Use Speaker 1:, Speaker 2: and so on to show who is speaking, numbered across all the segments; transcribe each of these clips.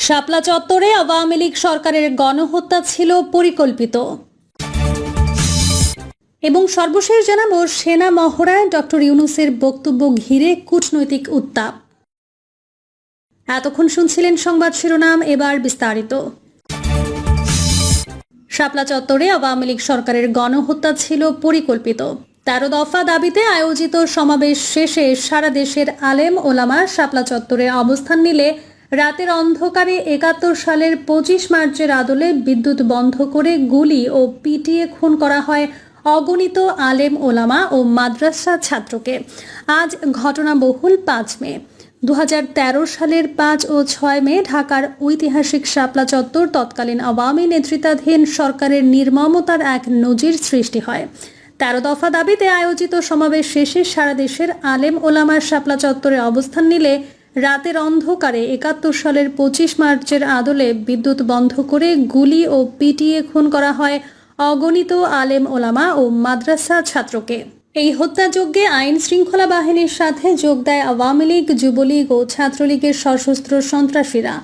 Speaker 1: শাপলা চত্বরে আওয়ামী লীগ সরকারের গণহত্যা ছিল পরিকল্পিত। এবং সর্বশেষ জানাব, সেনা মহড়ায় ডক্টর ইউনুসের বক্তব্য ঘিরে কূটনৈতিক উত্তাপ। এতক্ষণ শুনছিলেন সংবাদ শিরোনাম, এবার বিস্তারিত। শাপলা চত্বরে আওয়ামী লীগ সরকারের গণহত্যা ছিল পরিকল্পিত। তেরো দফা দাবিতে আয়োজিত সমাবেশ শেষে সারা দেশের আলেম ওলামা শাপলা চত্বরে অবস্থান নিলে রাতের অন্ধকারে একাত্তর সালের পঁচিশ মার্চের আদলে বিদ্যুৎ বন্ধ করে গুলি ও পিটিয়ে খুন করা হয় অগণিত আলেম ওলামা ও মাদ্রাসা ছাত্রকে। আজ ঘটনাবহুল পাঁচ মে। দু হাজার তেরো সালের পাঁচ ও ছয় মে ঢাকার ঐতিহাসিক শাপলা চত্বর তৎকালীন আওয়ামী নেতৃত্বাধীন সরকারের নির্মমতার এক নজির সৃষ্টি হয়। তেরো দফা দাবিতে আয়োজিত সমাবেশ শেষে সারা দেশের আলেম ওলামার শাপলা চত্বরে অবস্থান নিলে রাতের অন্ধকারে একাত্তর সালের পঁচিশ মার্চের আদলে বিদ্যুৎ বন্ধ করে গুলি ও পিটিয়ে খুন করা হয় অগণিত আলেম ওলামা ও মাদ্রাসা ছাত্রকে। এই হত্যাযজ্ঞে আইন শৃঙ্খলা বাহিনীর সাথে যোগ দেয় আওয়ামী লীগ, যুবলীগ ও ছাত্রলীগের সশস্ত্র সন্ত্রাসীরা।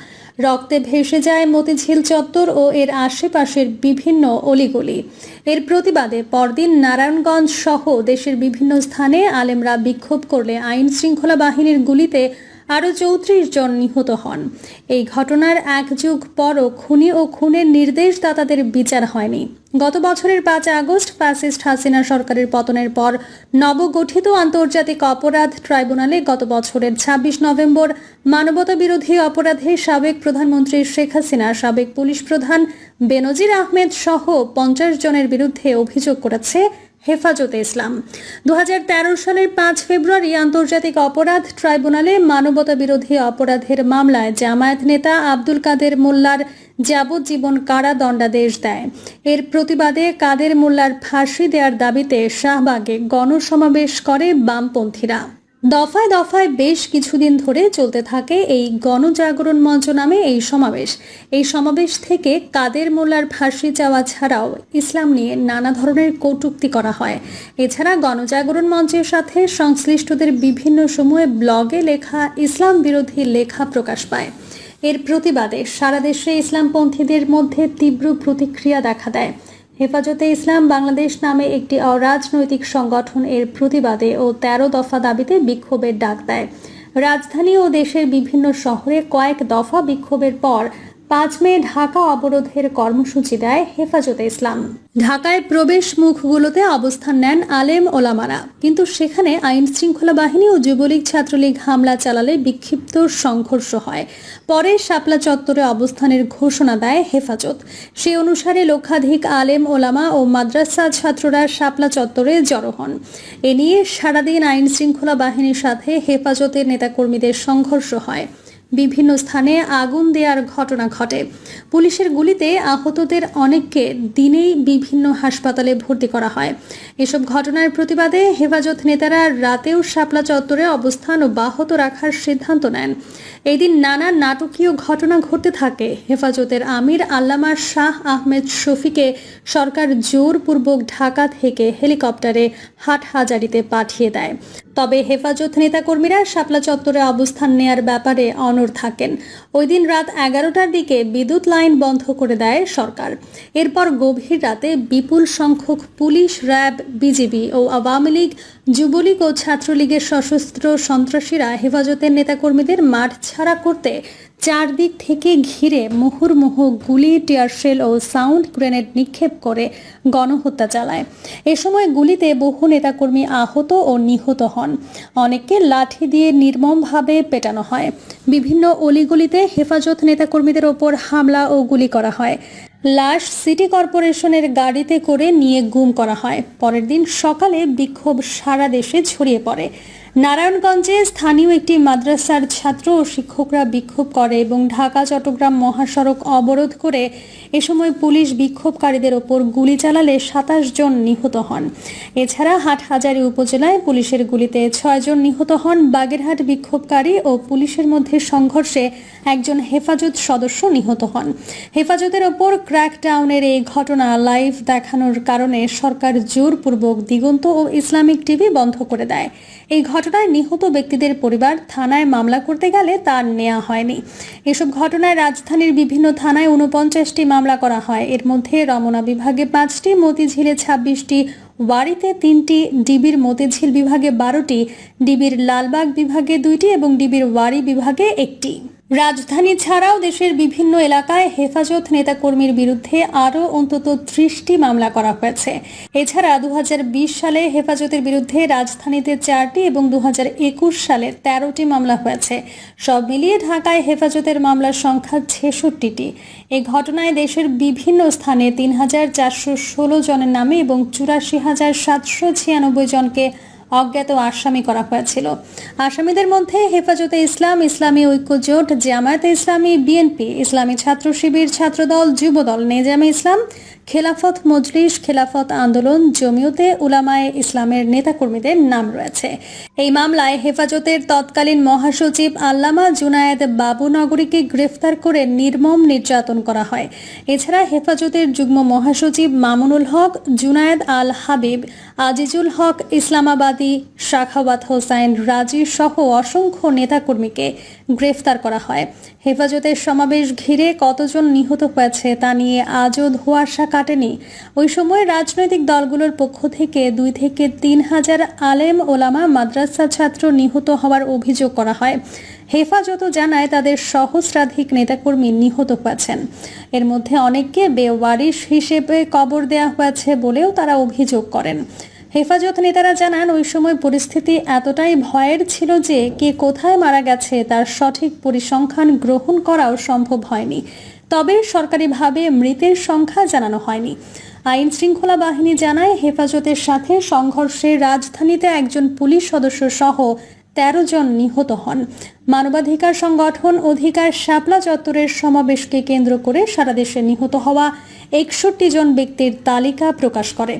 Speaker 1: রক্তে ভেসে যায় মতিঝিল চত্বর ও এর আশেপাশের বিভিন্ন অলিগলি। এর প্রতিবাদে পরদিন নারায়ণগঞ্জ সহ দেশের বিভিন্ন স্থানে আলেমরা বিক্ষোভ করলে আইন শৃঙ্খলা বাহিনীর গুলিতে আরও চৌত্রিশ জন নিহত হন। এই ঘটনার এক যুগ পরও খুনি ও খুনের নির্দেশদাতাদের বিচার হয়নি। গত বছরের পাঁচ আগস্ট ফ্যাসিস্ট হাসিনা সরকারের পতনের পর নবগঠিত আন্তর্জাতিক অপরাধ ট্রাইব্যুনালে গত বছরের ২৬ নভেম্বর মানবতা বিরোধী অপরাধে সাবেক প্রধানমন্ত্রী শেখ হাসিনা সাবেক পুলিশ প্রধান বেনজির আহমেদ সহ পঞ্চাশ জনের বিরুদ্ধে অভিযোগ করেছে হেফাজতে ইসলাম। দু হাজার তেরো সালের পাঁচ ফেব্রুয়ারি আন্তর্জাতিক অপরাধ ট্রাইব্যুনালে মানবতা বিরোধী অপরাধের মামলায় জামায়াত নেতা আব্দুল কাদের মোল্লার যাবজ্জীবন কারাদণ্ডাদেশ দেয়। এর প্রতিবাদে কাদের মোল্লার ফাঁসি দেওয়ার দাবিতে শাহবাগে গণসমাবেশ করে বামপন্থীরা। দফায় দফায় বেশ কিছুদিন ধরে চলতে থাকে এই গণজাগরণ মঞ্চ নামে এই সমাবেশ। এই সমাবেশ থেকে কাদের মোল্লার ফাঁসি চাওয়া ছাড়াও ইসলাম নিয়ে নানা ধরনের কটূক্তি করা হয়। এছাড়া গণজাগরণ মঞ্চের সাথে সংশ্লিষ্টদের বিভিন্ন সময়ে ব্লগে লেখা ইসলাম বিরোধী লেখা প্রকাশ পায়। এর প্রতিবাদে সারা দেশে ইসলামপন্থীদের মধ্যে তীব্র প্রতিক্রিয়া দেখা দেয়। হেফাজতে ইসলাম বাংলাদেশ নামে একটি অরাজনৈতিক সংগঠন এর প্রতিবাদে ও তেরো দফা দাবিতে বিক্ষোভের ডাক দেয়। রাজধানী ও দেশের বিভিন্ন শহরে কয়েক দফা বিক্ষোভের পর পাঁচ মে ঢাকা অবরোধের কর্মসূচি দেয় হেফাজতে ইসলাম। ঢাকায় প্রবেশ মুখগুলোতে অবস্থান নেন আলেম ওলামারা। কিন্তু সেখানে আইন শৃঙ্খলা বাহিনী ও যুবলীগ ছাত্রলীগ হামলা চালালে বিক্ষিপ্ত সংঘর্ষ হয়। পরে শাপলা চত্বরে অবস্থানের ঘোষণা দেয় হেফাজত। সে অনুসারে লক্ষাধিক আলেম ওলামা ও মাদ্রাসা ছাত্ররা শাপলা চত্বরে জড়ো হন। এ নিয়ে সারাদিন আইন শৃঙ্খলা বাহিনীর সাথে হেফাজতের নেতাকর্মীদের সংঘর্ষ হয়। বিভিন্ন স্থানে আগুন দেওয়ার ঘটনা ঘটে। পুলিশের গুলিতে আহতদের অনেককে দিনেই বিভিন্ন হাসপাতালে ভর্তি করা হয়। এসব ঘটনার প্রতিবাদে হেফাজত নেতারা রাতেও শাপলা চত্বরে অবস্থান অব্যাহত রাখার সিদ্ধান্ত নেন। এদিন নানা নাটকীয় ঘটনা ঘটতে থাকে। হেফাজতের আমির আল্লামা শাহ আহমেদ শফিকে সরকার জোরপূর্বক ঢাকা থেকে হেলিকপ্টারে হাটহাজারিতে পাঠিয়ে দেয়। তবে হেফাজত নেতাকর্মীরা শাপলা চত্বরে অবস্থান নেয়ার ব্যাপারে অনড় থাকেন। ওই দিন রাত এগারোটার দিকে বিদ্যুৎ লাইন বন্ধ করে দেয় সরকার। এরপর গভীর রাতে বিপুল সংখ্যক পুলিশ, র্যাব, বিজিবি ও আওয়ামী লীগ, যুবলীগ ও ছাত্রলীগের সশস্ত্র সন্ত্রাসীরা হেফাজতের নেতাকর্মীদের মাঠ ছাড়া করতে চারদিক থেকে ঘিরে মুহুর্মুহু গুলি টিয়ারশেল ও সাউন্ড গ্রেনেড নিক্ষেপ করে গণহত্যা চালায়। এ সময় গুলিতে বহু নেতাকর্মী আহত ও নিহত হন। অনেককে লাঠি দিয়ে নির্মমভাবে পেটানো হয়। বিভিন্ন অলিগলিতে হেফাজত নেতাকর্মীদের ওপর হামলা ও গুলি করা হয়। লাশ সিটি কর্পোরেশনের গাড়িতে করে নিয়ে গুম করা হয়। পরের দিন সকালে বিক্ষোভ সারা দেশে ছড়িয়ে পড়ে। নারায়ণগঞ্জে স্থানীয় একটি মাদ্রাসার ছাত্র ও শিক্ষকরা বিক্ষোভ করে এবং ঢাকা, চট্টগ্রাম মহাসড়ক অবরোধ করে এ সময় পুলিশ বিক্ষোভকারীদের ওপর গুলি চালালে সাতাশ জন নিহত হন। এছাড়া হাটহাজারী উপজেলায় পুলিশের গুলিতে ছয়জন নিহত হন। বাগেরহাট বিক্ষোভকারী ও পুলিশের মধ্যে সংঘর্ষে একজন হেফাজত সদস্য নিহত হন। হেফাজতের ওপর ক্র্যাকডাউনের এই ঘটনা লাইভ দেখানোর কারণে সরকার জোরপূর্বক দিগন্ত ও ইসলামিক টিভি বন্ধ করে দেয়। এই ঘটনা ঘটনায় নিহত ব্যক্তিদের পরিবার থানায় মামলা করতে গেলে তা নেওয়া হয়নি। এসব ঘটনায় রাজধানীর বিভিন্ন থানায় উনপঞ্চাশটি মামলা করা হয়। এর মধ্যে রমনা বিভাগে পাঁচটি, মতিঝিলে ছাব্বিশটি, ওয়ারিতে তিনটি, ডিবির মতিঝিল বিভাগে বারোটি, ডিবির লালবাগ বিভাগে দুইটি এবং ডিবির ওয়ারি বিভাগে একটি। রাজধানী ছাড়াও দেশের বিভিন্ন এলাকায় হেফাজত নেতাকর্মীর বিরুদ্ধে আরও অন্তত ত্রিশটি মামলা করা হয়েছে। এছাড়া দুহাজার বিশ সালে হেফাজতের বিরুদ্ধে রাজধানীতে চারটি এবং দুহাজার একুশ সালে তেরোটি মামলা হয়েছে। সব মিলিয়ে ঢাকায় হেফাজতের মামলার সংখ্যা ছেষট্টিটি। এ ঘটনায় দেশের বিভিন্ন স্থানে তিন হাজার চারশো ষোলো জনের নামে এবং চুরাশি হাজার সাতশো ছিয়ানব্বই জনকে অজ্ঞাত আসামি করা হয়েছিল। আসামিদের মধ্যে হেফাজতে ইসলাম, ইসলামী ঐক্য জোট, জামায়াতে ইসলামী, বিএনপি, ইসলামী ছাত্র শিবির, ছাত্রদল, যুবদল, নেজামে ইসলাম খেলাফত মজলিস, খেলাফত আন্দোলন, জমিয়তে উলামায়ে ইসলামের নেতাকর্মীদের নাম রয়েছে। এই মামলায় হেফাজতের তৎকালীন মহাসচিব আল্লামা জুনায়েদ বাবুনগরীকে গ্রেফতার করে নির্মম নির্যাতন করা হয়। এছাড়া হেফাজতের যুগ্ম মহাসচিব মামুনুল হক, জুনায়েদ আল হাবিব, আজিজুল হক, ইসলামাবাদী, শাখাওয়াত হোসাইন রাজি সহ অসংখ্য নেতাকর্মীকে গ্রেফতার করা হয়। হেফাজতের সমাবেশ ঘিরে কতজন নিহত হয়েছে তা নিয়ে আজও ধোঁয়াশা কাটেনি। ওই সময় রাজনৈতিক দলগুলোর পক্ষ থেকে দুই থেকে তিন হাজার আলেম ওলামা মাদ্রাসা ছাত্র নিহত হওয়ার অভিযোগ করা হয়। হেফাজত জানায় তাদের সহস্রাধিক নেতাকর্মী নিহত হয়েছেন। এর মধ্যে অনেককে বেওয়ারিশ হিসেবে কবর দেওয়া হয়েছে বলেও তারা অভিযোগ করেন। হেফাজত নেতারা জানান, ওই সময় পরিস্থিতি এতটাই ভয়ের ছিল যে কে কোথায় মারা গেছে তার সঠিক পরিসংখ্যান গ্রহণ করাও সম্ভব হয়নি। তবে সরকারিভাবে মৃতের সংখ্যা জানানো হয়নি। আইন শৃঙ্খলা বাহিনী জানায়, হেফাজতের সাথে সংঘর্ষে রাজধানীতে একজন পুলিশ সদস্য সহ তেরো জন নিহত হন। মানবাধিকার সংগঠন অধিকার শাপলা চত্বরের সমাবেশকে কেন্দ্র করে সারা দেশে নিহত হওয়া একষট্টি জন ব্যক্তির তালিকা প্রকাশ করে।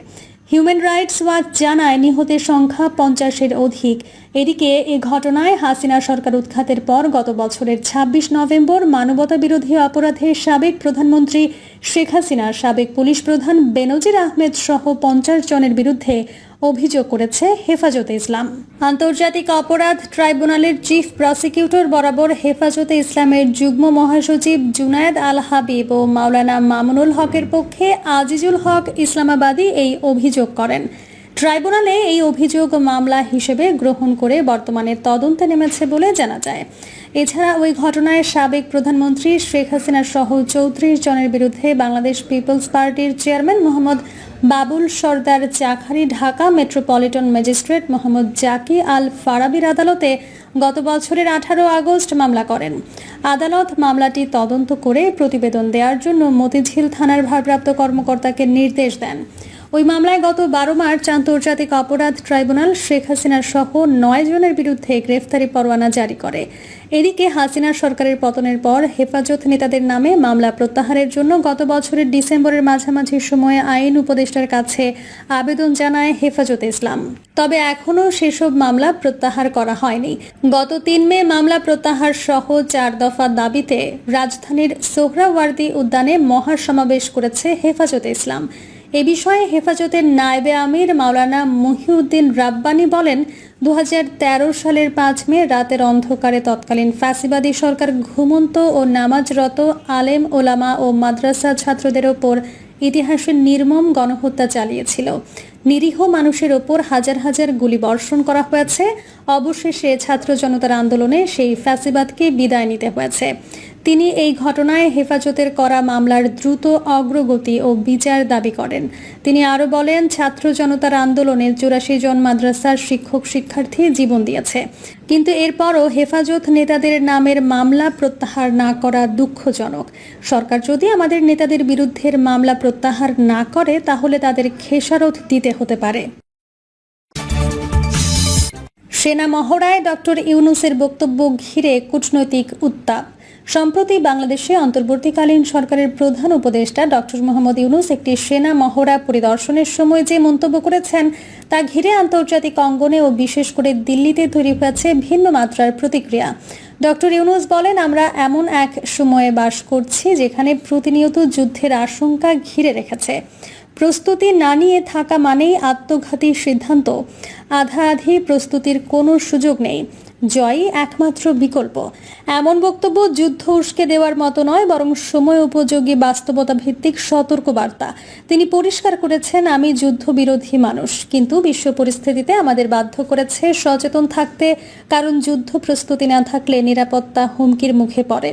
Speaker 1: হিউম্যান রাইটস ওয়াচ জানায় নিহতের সংখ্যা পঞ্চাশের অধিক। এদিকে এ ঘটনায় হাসিনা সরকার উৎখাতের পর গত বছরের ২৬ নভেম্বর মানবতা বিরোধী অপরাধে সাবেক প্রধানমন্ত্রী শেখ হাসিনা সাবেক পুলিশ প্রধান বেনজির আহমেদ সহ পঞ্চাশ জনের বিরুদ্ধে অভিযোগ করেছে হেফাজতে ইসলাম। আন্তর্জাতিক অপরাধ ট্রাইব্যুনালের চিফ প্রসিকিউটর বরাবর হেফাজতে ইসলামের যুগ্ম মহাসচিব জুনায়েদ আল হাবিব ও মাওলানা মামুনুল হকের পক্ষে আজিজুল হক ইসলামাবাদী এই অভিযোগ করেন। ট্রাইব্যুনালে এই অভিযোগ মামলা হিসেবে গ্রহণ করে বর্তমানে তদন্তে নেমেছে বলে জানা যায়। এছাড়া ওই ঘটনায় সাবেক প্রধানমন্ত্রী শেখ হাসিনা সহ চৌত্রিশ জনের বিরুদ্ধে বাংলাদেশ পিপলস পার্টির chairman Mohammad Babul Sardar Chakhari Dhaka metropolitan magistrate Mohammad Zaki Al ফারাবির আদালতে গত বছরের আঠারো আগস্ট মামলা করেন। আদালত মামলাটি তদন্ত করে প্রতিবেদন দেওয়ার জন্য মতিঝিল থানার ভারপ্রাপ্ত কর্মকর্তাকে নির্দেশ দেন। ওই মামলায় গত বারো মার্চ আন্তর্জাতিক অপরাধ ট্রাইব্যুনাল শেখ হাসিনার সহ নয় জনের বিরুদ্ধে গ্রেফতারি পরোয়ানা জারি করে। এদিকে হাসিনা সরকারের পতনের পর হেফাজত নেতাদের নামে মামলা প্রত্যাহারের জন্য গত বছরের ডিসেম্বরের মাঝামাঝি সময়ে আইন উপদেষ্টার কাছে আবেদন জানায় হেফাজত ইসলাম। তবে এখনও সেসব মামলা প্রত্যাহার করা হয়নি। গত তিন মে মামলা প্রত্যাহার সহ চার দফা দাবিতে রাজধানীর সোহরাওয়ার্দী উদ্যানে মহাসমাবেশ করেছে হেফাজতে ইসলাম। এ বিষয়ে হেফাজতের নায়েবে আমির মাওলানা মহিউদ্দিন রাব্বানি বলেন দু হাজার তেরো সালের পাঁচ মে রাতের অন্ধকারে তৎকালীন ফ্যাসিবাদী সরকার ঘুমন্ত ও নামাজরত আলেম ওলামা ও মাদ্রাসা ছাত্রদের ওপর ইতিহাসের নির্মম গণহত্যা চালিয়েছিল। নিরীহ মানুষের ওপর হাজার হাজার গুলি বর্ষণ করা হয়েছে। অবশেষে ছাত্র জনতার আন্দোলনে সেই ফ্যাসিবাদকে বিদায় নিতে হয়েছে। তিনি এই ঘটনায় হেফাজতের করা মামলার দ্রুত অগ্রগতি ও বিচার দাবি করেন। তিনি আরও বলেন, ছাত্র জনতার আন্দোলনে চুরাশি জন মাদ্রাসার শিক্ষক শিক্ষার্থী জীবন দিয়েছে। কিন্তু এরপরও হেফাজত নেতাদের নামের মামলা প্রত্যাহার না করা দুঃখজনক। সরকার যদি আমাদের নেতাদের বিরুদ্ধের মামলা প্রত্যাহার না করে, তাহলে তাদের খেসারত দিতে হতে পারে। সেনা মহড়ায় ডক্টর ইউনুসের বক্তব্য ঘিরে কূটনৈতিক উত্তাপ। সম্প্রতি বাংলাদেশে অন্তর্বর্তীকালীন সরকারের প্রধান উপদেষ্টা ডক্টর মোহাম্মদ ইউনুস একটি সেনা মহড়া পরিদর্শনের সময় যে মন্তব্য করেছেন, তা ঘিরে আন্তর্জাতিক অঙ্গনে ও বিশেষ করে দিল্লিতে তৈরি হয়েছে ভিন্ন মাত্রার প্রতিক্রিয়া। ডক্টর ইউনুস বলেন, আমরা এমন এক সময়ে বাস করছি যেখানে প্রতিনিয়ত যুদ্ধের আশঙ্কা ঘিরে রেখেছে। প্রস্তুতি না নিয়ে থাকা মানেই আত্মঘাতী সিদ্ধান্ত। আধা আধি প্রস্তুতির কোনো সুযোগ নেই। জয়ই একমাত্র বিকল্প। এমন বক্তব্য যুদ্ধ উস্কে দেওয়ার মতো নয়, বরং সময় উপযোগী বাস্তবতা ভিত্তিক সতর্ক বার্তা তিনি পরিষ্কার করেছেন, আমি যুদ্ধবিরোধী মানুষ। কিন্তু বিশ্ব পরিস্থিতিতে আমাদের বাধ্য করেছে সচেতন থাকতে, কারণ যুদ্ধ প্রস্তুতি না থাকলে নিরাপত্তা হুমকির মুখে পড়ে।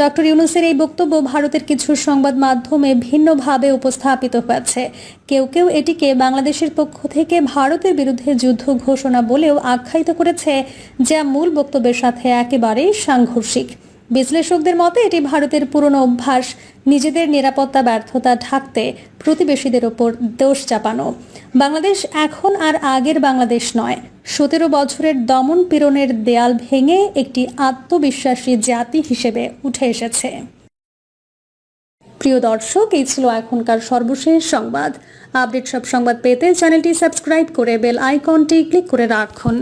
Speaker 1: ডক্টর ইউনুসের এই বক্তব্য ভারতের কিছু সংবাদ মাধ্যমে ভিন্নভাবে উপস্থাপিত হয়েছে। কেউ কেউ এটিকে বাংলাদেশের পক্ষ থেকে ভারতের বিরুদ্ধে যুদ্ধ ঘোষণা বলেও আখ্যায়িত করেছে যা মূল বক্তব্যের সাথে একেবারেই সাংঘর্ষিক। বিশ্লেষকদের মতে, এটি ভারতের পুরনো অভ্যাস, নিজেদের নিরাপত্তা, ব্যর্থতা ঢাকতে প্রতিবেশীদের ওপর দোষ চাপানো। বাংলাদেশ এখন আর আগের বাংলাদেশ নয়। সতেরো বছরের দমন পীড়নের দেয়াল ভেঙে একটি আত্মবিশ্বাসী জাতি হিসেবে উঠে এসেছে। প্রিয় দর্শক, এই ছিল এখনকার সর্বশেষ সংবাদ। আপডেট সব সংবাদ পেতে চ্যানেলটি সাবস্ক্রাইব করে বেল আইকনটি ক্লিক করে রাখুন।